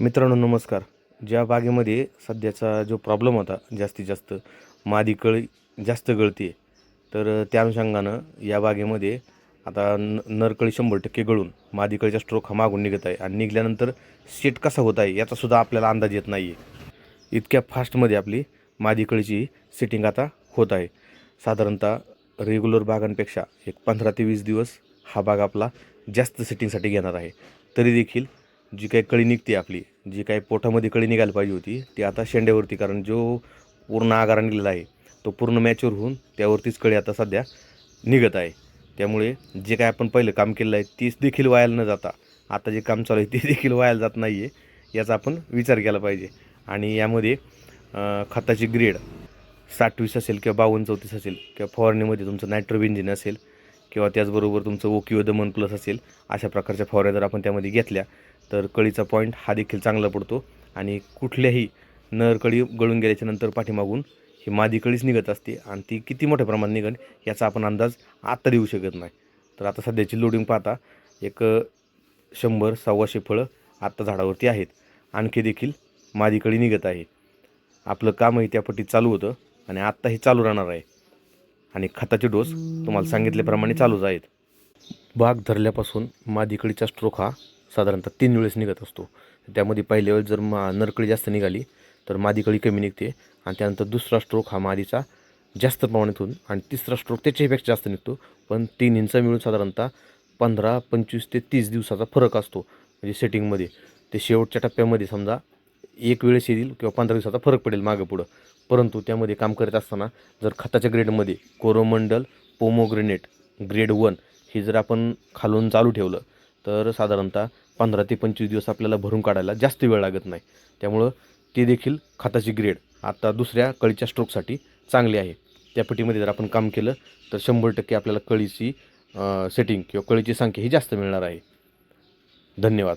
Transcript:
मित्रांनो नमस्कार. ज्या बागेमध्ये सध्याचा जो प्रॉब्लेम होता जास्तीत जास्त मादी कळी जास्त आहे तर त्या अनुषंगानं या बागेमध्ये आता न नरकळी शंभर टक्के गळून मादीकळीचा स्ट्रोक हा मागून निघत आहे. आणि निघल्यानंतर सेट कसा होत आहे याचासुद्धा आपल्याला अंदाज येत नाही आहे इतक्या फास्टमध्ये आपली मादीकळीची सेटिंग आता होत आहे. साधारणतः रेग्युलर बागांपेक्षा एक पंधरा ते वीस दिवस हा बाग आपला जास्त सेटिंगसाठी घेणार आहे. तरी देखील जी काही कळी निघते आपली जी काही पोटामध्ये कळी निघायला पाहिजे होती ती आता शेंड्यावरती कारण जो पूर्ण आगारा निघलेला आहे तो पूर्ण मॅच्युअर होऊन त्यावरतीच कळी आता सध्या निघत आहे. त्यामुळे जे काय आपण पहिलं काम केलेलं आहे तीच देखील वायाला न जाता आता जे काम चालू आहे ते देखील वायाला जात नाही आहे याचा आपण विचार केला पाहिजे. आणि यामध्ये खताची ग्रेड साठवीस असेल किंवा बावन्न चौतीस असेल किंवा फवारणीमध्ये तुमचं नायट्रोबेंजिन असेल किंवा त्याचबरोबर तुमचं ओकिओ दमन प्लस असेल अशा प्रकारच्या फवाऱ्या जर आपण त्यामध्ये घेतल्या तर कळीचा पॉईंट हा देखील चांगला पडतो. आणि कुठल्याही नर कळी गळून गेल्याच्यानंतर पाठीमागून ही मादी कळीच निघत असते. आणि ती किती मोठ्या प्रमाणात निघण याचा आपण अंदाज आत्ता देऊ शकत नाही. तर आता सध्याची लोडिंग पाहता एक शंभर सव्वाशे फळं आत्ता झाडावरती आहेत. आणखी देखील मादी कळी निघत आहे. आपलं कामही त्या पट्टीत चालू होतं आणि आत्ता हे चालू राहणार आहे. आणि खताचे डोस तुम्हाला सांगितल्याप्रमाणे चालूच आहेत. बाग धरल्यापासून मादीकडीचा स्ट्रोक हा साधारणतः तीन वेळेस निघत असतो. त्यामध्ये पहिल्या वेळेस जर मा नरकळी जास्त निघाली तर मादीकळी कमी निघते आणि त्यानंतर दुसरा स्ट्रोक हा मादीचा जास्त प्रमाणात होऊन आणि तिसरा स्ट्रोक त्याच्यापेक्षा जास्त निघतो. पण तीन इंच मिळून साधारणतः पंधरा पंचवीस ते तीस दिवसाचा फरक असतो. म्हणजे सेटिंगमध्ये ते शेवटच्या टप्प्यामध्ये समजा एक वेळेस येईल किंवा पंधरा दिवसाचा फरक पडेल मागं पुढं. परंतु त्यामध्ये काम करत असताना जर खताच्या ग्रेडमध्ये कोरोमंडल पोमोग्रेनेट ग्रेड वन हे जर आपण खालून चालू ठेवलं तर साधारणतः पंधरा ते पंचवीस दिवस आपल्याला भरून काढायला जास्त वेळ लागत नाही. त्यामुळं ते देखील खताची ग्रेड आता दुसऱ्या कळीच्या स्ट्रोकसाठी चांगली आहे. त्या पटीमध्ये जर आपण काम केलं तर शंभर टक्के आपल्याला कळीची सेटिंग किंवा कळीची संख्या ही जास्त मिळणार आहे. धन्यवाद.